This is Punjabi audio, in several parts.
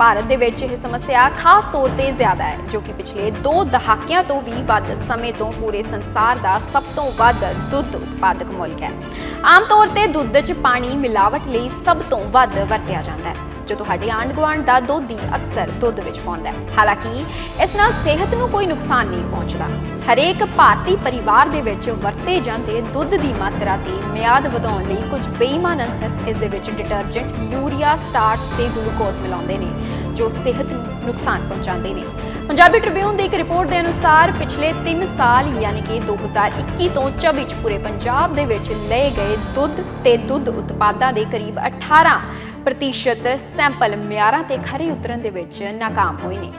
ਭਾਰਤ ਦੇ ਵਿੱਚ ਇਹ ਸਮੱਸਿਆ ਖਾਸ ਤੌਰ ਤੇ ਜ਼ਿਆਦਾ ਹੈ, ਜੋ ਕਿ ਪਿਛਲੇ 2 ਦਹਾਕਿਆਂ ਤੋਂ ਵੀ ਵੱਧ ਸਮੇਂ ਤੋਂ ਪੂਰੇ ਸੰਸਾਰ ਦਾ ਸਭ ਤੋਂ ਵੱਧ ਦੁੱਧ ਉਤਪਾਦਕ ਮੁਲਕ ਹੈ। ਆਮ ਤੌਰ ਤੇ ਦੁੱਧ 'ਚ ਪਾਣੀ ਮਿਲਾਵਟ ਲਈ ਸਭ ਤੋਂ ਵੱਧ ਵਰਤਿਆ ਜਾਂਦਾ ਹੈ। ਜੋ ਤੁਹਾਡੇ ਆਂਢ ਗੁਆਂਢ ਦਾ ਦੁੱਧ ਹੀ ਅਕਸਰ ਦੁੱਧ ਵਿੱਚ ਪਾਉਂਦਾ ਹੈ। ਹਾਲਾਂਕਿ, ਇਸ ਨਾਲ ਸਿਹਤ ਨੂੰ ਕੋਈ ਨੁਕਸਾਨ ਨਹੀਂ ਪਹੁੰਚਦਾ। ਹਰੇਕ ਭਾਰਤੀ ਪਰਿਵਾਰ ਦੇ ਵਿੱਚ ਵਰਤੇ ਜਾਂਦੇ ਦੁੱਧ ਦੀ ਮਾਤਰਾ ਤੇ ਮਿਆਦ ਵਧਾਉਣ ਲਈ ਕੁਝ ਬੇਈਮਾਨ ਅਨਸਰ ਇਸ ਦੇ ਵਿੱਚ ਡਿਟਰਜੈਂਟ ਯੂਰੀਆ, ਸਟਾਰਚ ਤੇ ਗਲੂਕੋਜ਼ ਮਿਲਾਉਂਦੇ ਨੇ, ਜੋ ਸਿਹਤ ਨੂੰ ਨੁਕਸਾਨ ਪਹੁੰਚਾਉਂਦੇ ਨੇ। ਪੰਜਾਬੀ ਟ੍ਰਿਬਿਊਨ ਦੀ ਇੱਕ ਰਿਪੋਰਟ ਦੇ ਅਨੁਸਾਰ, ਪਿਛਲੇ 3 ਸਾਲ ਯਾਨੀ ਕਿ 2021 ਤੋਂ 24 ਚ ਪੂਰੇ ਪੰਜਾਬ ਦੇ ਵਿੱਚ ਲਏ ਗਏ ਦੁੱਧ ਤੇ ਦੁੱਧ ਉਤਪਾਦਾਂ ਦੇ ਕਰੀਬ 18 ਪ੍ਰਤੀਸ਼ਤ ਸੈਂਪਲ ਮਿਆਰਾਂ ਤੇ ਖਰੇ ਉਤਰਨ ਦੇ ਵਿੱਚ ਨਾਕਾਮ ਹੋਏ ਨੇ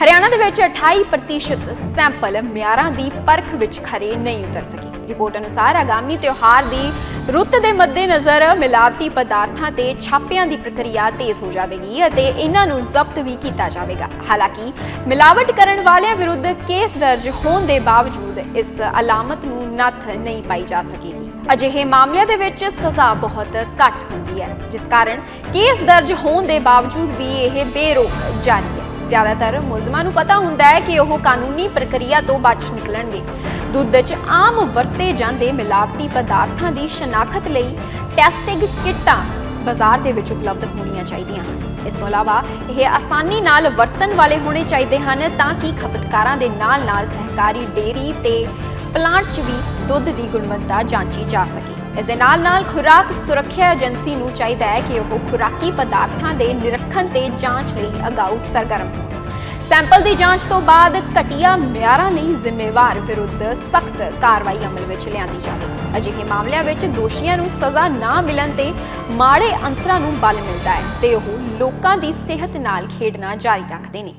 ਹਰਿਆਣਾ ਦੇ ਵਿੱਚ 28% ਸੈਂਪਲ ਮਿਆਰਾਂ ਦੀ ਪਰਖ ਵਿੱਚ ਖਰੇ ਨਹੀਂ ਉਤਰ ਸਕੇ ਰਿਪੋਰਟ ਅਨੁਸਾਰ ਆਗਾਮੀ ਤਿਉਹਾਰ ਦੀ ਰੁੱਤ ਦੇ ਮੱਦੇਨਜ਼ਰ ਮਿਲਾਵਟੀ ਪਦਾਰਥਾਂ ਤੇ ਛਾਪਿਆਂ ਦੀ ਪ੍ਰਕਿਰਿਆ ਤੇਜ਼ ਹੋ ਜਾਵੇਗੀ ਅਤੇ ਇਹਨਾਂ ਨੂੰ ਜ਼ਬਤ ਵੀ ਕੀਤਾ ਜਾਵੇਗਾ ਹਾਲਾਂਕਿ ਮਿਲਾਵਟ ਕਰਨ ਵਾਲਿਆਂ ਵਿਰੁੱਧ ਕੇਸ ਦਰਜ ਹੋਣ ਦੇ ਬਾਵਜੂਦ ਇਸ ਅਲਾਮਤ ਨੂੰ ਨੱਥ ਨਹੀਂ ਪਾਈ ਜਾ ਸਕੇਗੀ ਅਜਿਹੇ ਮਾਮਲਿਆਂ ਦੇ ਵਿੱਚ ਸਜ਼ਾ ਬਹੁਤ ਘੱਟ ਹੁੰਦੀ ਹੈ, ਜਿਸ ਕਾਰਨ ਕੇਸ ਦਰਜ ਹੋਣ ਦੇ ਬਾਵਜੂਦ ਵੀ ਇਹ ਬੇਰੋਕ ਜਾਰੀ ਹੈ। ਜ਼ਿਆਦਾਤਰ ਮੁਲਜ਼ਮਾਂ ਨੂੰ ਪਤਾ ਹੁੰਦਾ ਹੈ ਕਿ ਉਹ ਕਾਨੂੰਨੀ ਪ੍ਰਕਿਰਿਆ ਤੋਂ ਬਚ ਨਿਕਲਣਗੇ। ਦੁੱਧ 'ਚ ਆਮ ਵਰਤੇ ਜਾਂਦੇ ਮਿਲਾਵਟੀ ਪਦਾਰਥਾਂ ਦੀ ਸ਼ਨਾਖਤ ਲਈ ਟੈਸਟਿੰਗ ਕਿੱਟਾਂ ਬਾਜ਼ਾਰ ਦੇ ਵਿੱਚ ਉਪਲਬਧ ਹੋਣੀਆਂ ਚਾਹੀਦੀਆਂ ਹਨ। ਇਸ ਤੋਂ ਇਲਾਵਾ ਇਹ ਆਸਾਨੀ ਨਾਲ ਵਰਤਣ ਵਾਲੇ ਹੋਣੇ ਚਾਹੀਦੇ ਹਨ ਤਾਂ ਕਿ ਖਪਤਕਾਰਾਂ ਦੇ ਨਾਲ-ਨਾਲ ਸਹਿਕਾਰੀ ਡੇਅਰੀ ਤੇ ਪਲਾਂਟ 'ਚ ਵੀ ਦੁੱਧ ਦੀ ਗੁਣਵੱਤਾ ਜਾਂਚੀ ਜਾ ਸਕੇ। ਇਸ ਦੇ ਨਾਲ-ਨਾਲ ਖੁਰਾਕ ਸੁਰੱਖਿਆ ਏਜੰਸੀ ਨੂੰ ਚਾਹੀਦਾ ਹੈ ਕਿ ਉਹ ਖੁਰਾਕੀ ਪਦਾਰਥਾਂ ਦੇ ਨਿਰੀਖਣ ਤੇ ਜਾਂਚ ਲਈ ਅਗਾਊ ਸਰਗਰਮ ਹੋਣ। ਸੈਂਪਲ ਦੀ ਜਾਂਚ ਤੋਂ ਬਾਅਦ ਘਟੀਆ ਮਿਆਰਾਂ ਲਈ ਜ਼ਿੰਮੇਵਾਰ ਵਿਰੁੱਧ ਸਖਤ ਕਾਰਵਾਈ ਅਮਲ ਵਿੱਚ ਲਿਆਂਦੀ ਜਾਵੇ। ਅਜਿਹੇ ਮਾਮਲਿਆਂ ਵਿੱਚ ਦੋਸ਼ੀਆਂ ਨੂੰ ਸਜ਼ਾ ਨਾ ਮਿਲਣ ਤੇ ਮਾੜੇ ਅਨਸਰਾਂ ਨੂੰ ਬਲ ਮਿਲਦਾ ਹੈ ਤੇ ਉਹ ਲੋਕਾਂ ਦੀ ਸਿਹਤ ਨਾਲ ਖੇਡਣਾ ਜਾਰੀ ਰੱਖਦੇ ਨੇ।